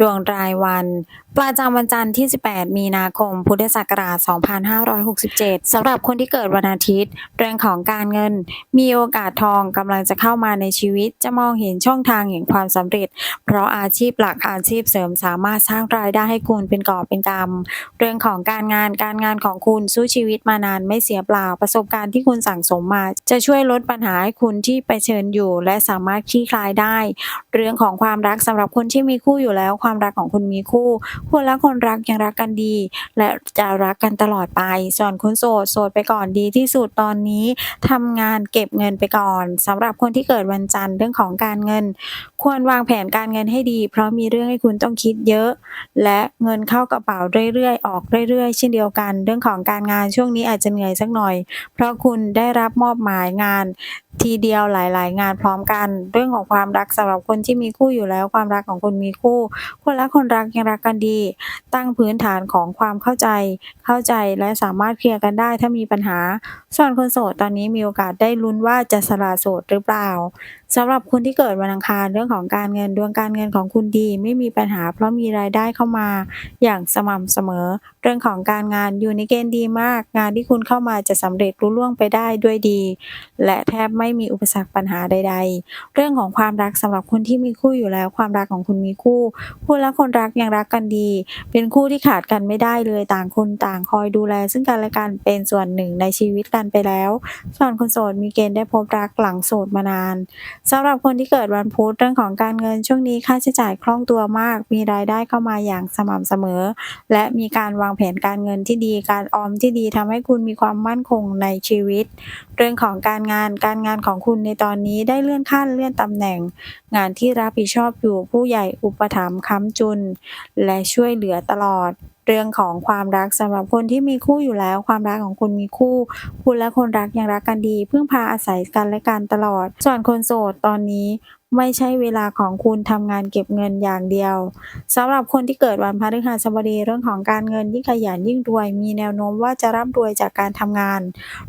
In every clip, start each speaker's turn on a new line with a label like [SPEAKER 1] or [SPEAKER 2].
[SPEAKER 1] ดวงรายวัน ประจำวันจันทร์ที่ 18 มีนาคม พุทธศักราช 2567 สำหรับคนที่เกิดวันอาทิตย์ เรื่องของการเงิน มีโอกาสทองกำลังจะเข้ามาในชีวิต จะมองเห็นช่องทางแห่งความสำเร็จ เพราะอาชีพหลักอาชีพเสริมสามารถสร้างรายได้ให้คุณเป็นกอบเป็นกำเรื่องของการงานการงานของคุณสู้ชีวิตมานานไม่เสียเปล่าประสบการณ์ที่คุณสั่งสมมา จะช่วยลดปัญหาให้คุณที่ไปเชิญอยู่ และสามารถคลี่คลายได้ เรื่องของความรักสำหรับคนที่มีคู่อยู่แล้วความรักของคุณมีคู่คนและคนรักยังรักกันดี และจะรักกันตลอดไป ส่วนคนโสดโสดไปก่อนดีที่สุดตอนนี้ทำงานเก็บเงินไปก่อนสำหรับคนที่เกิดวันจันทร์เรื่องของการเงิน ควรวางแผนการเงินให้ดี เพราะมีเรื่องให้คุณต้องคิดเยอะ และเงินเข้ากระเป๋าเรื่อยๆ ออกเรื่อยๆ เช่นเดียวกัน เรื่องของการงานช่วงนี้อาจจะเหนื่อยสักหน่อย เพราะคุณได้รับมอบหมายงาน ทีเดียวหลาย ๆ งานพร้อมกัน เรื่องของความรักสำหรับคนที่มีคู่อยู่แล้วความรักของคุณมีคู่ คนและคนรักยังรักกันดี ตั้งพื้นฐานของความเข้าใจ เข้าใจและสามารถเคลียร์กันได้ถ้ามีปัญหา ส่วนคนโสดตอนนี้มีโอกาสได้ลุ้นว่าจะสละโสดหรือเปล่าสำหรับคนที่เกิดวันอังคารเรื่องของการเงินดวงการเงินของคุณดี ไม่มีปัญหา เพราะมีรายได้เข้ามาอย่างสม่ำเสมอ เรื่องของการงานอยู่ในเกณฑ์ดีมาก งานที่คุณเข้ามาจะสำเร็จรุ่ล่วงไปได้ด้วยดี และแทบไม่มีอุปสรรคปัญหาใด ๆ เรื่องของความรักสำหรับคนที่มีคู่อยู่แล้ว ความรักของคุณมีคู่คู่และคนรักยังรักกันดี เป็นคู่ที่ขาดกันไม่ได้เลยต่างคนต่างคอยดูแล ซึ่งกันและกันเป็นส่วนหนึ่งในชีวิตกันไปแล้ว ส่วนคนโสดมีเกณฑ์ได้พบรักหลังโสดมานานสำหรับคนที่เกิดวันพุธเรื่องของการเงินช่วงนี้ค่าใช้จ่ายคล่องตัวมาก มีรายได้เข้ามาอย่างสม่ำเสมอ และมีการวางแผนการเงินที่ดี การออมที่ดีทำให้คุณมีความมั่นคงในชีวิต เรื่องของการงานการงานของคุณในตอนนี้ได้เลื่อนขั้นเลื่อนตำแหน่ง งานที่รับผิดชอบอยู่ผู้ใหญ่อุปถัมภ์ค้ำจุน และช่วยเหลือตลอด เรื่องของความรักสำหรับคนที่มีคู่อยู่แล้ว ความรักของคุณมีคู่ คุณและคนรักยังรักกันดี พึ่งพาอาศัยกันและกันตลอด ส่วนคนโสดตอนนี้ ไม่ใช่เวลาของคุณทำงานเก็บเงินอย่างเดียวสำหรับคนที่เกิดวันพฤหัสบดีเรื่องของการเงินยิ่งขยันยิ่งรวย มีแนวโน้มว่าจะร่ำรวยจากการทำงาน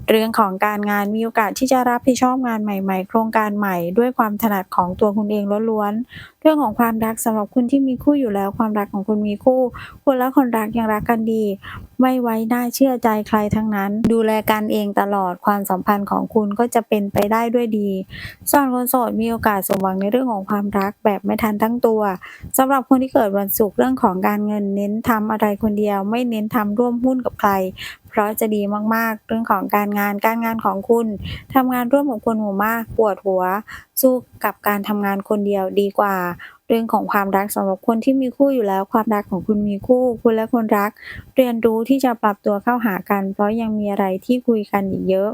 [SPEAKER 1] เรื่องของการงานมีโอกาสที่จะรับผิดชอบงานใหม่ ๆ โครงการใหม่ ด้วยความถนัดของตัวคุณเองล้วนๆเรื่องของความรักสำหรับคุณที่มีคู่อยู่แล้วความรักของคุณมีคู่ คุณและคนรักยังรักกันดี ไม่ไว้หน้าเชื่อใจใครทั้งนั้น ดูแลกันเองตลอดความสัมพันธ์ของคุณก็จะเป็นไปได้ด้วยดีส่วนคนโสดมีโอกาสสมหวังในเรื่องของความรักแบบไม่ทันตั้งตัวสำหรับคนที่เกิดวันศุกร์เรื่องของการเงินเน้นทำอะไรคนเดียว ไม่เน้นทำร่วมหุ้นกับใคร เพราะจะดีมากๆ เรื่องของการงานการงานของคุณทำงานร่วมกับคนหมู่มากปวดหัว สู้กับการทำงานคนเดียวดีกว่าเรื่องของความรักสำหรับคนที่มีคู่อยู่แล้ว ความรักของคุณมีคู่ คุณและคนรัก เรียนรู้ที่จะปรับตัวเข้าหากัน เพราะยังมีอะไรที่คุยกันอีกเยอะ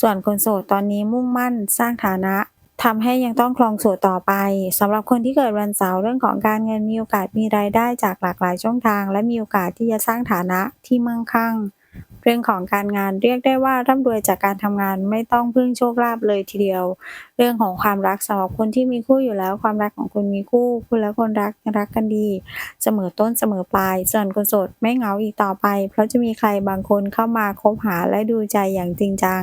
[SPEAKER 1] ส่วนคนโสดตอนนี้มุ่งมั่นสร้างฐานะ ทำให้ยังต้องครองโสดต่อไปสำหรับคนที่เกิดวันเสาร์เรื่องของการเงินมีโอกาสมีรายได้จากหลากหลายช่องทาง และมีโอกาสที่จะสร้างฐานะที่มั่งคั่ง เรื่องของการงานเรียกได้ว่าร่ำรวยจากการทำงานไม่ต้องพึ่งโชคลาภเลยทีเดียว เรื่องของความรักสำหรับคนที่มีคู่อยู่แล้ว ความรักของคุณมีคู่ คุณและคนรักรักกันดี เสมอต้นเสมอปลายส่วนคนโสดไม่เหงาอีกต่อไป เพราะจะมีใครบางคนเข้ามาคบหาและดูใจอย่างจริงจัง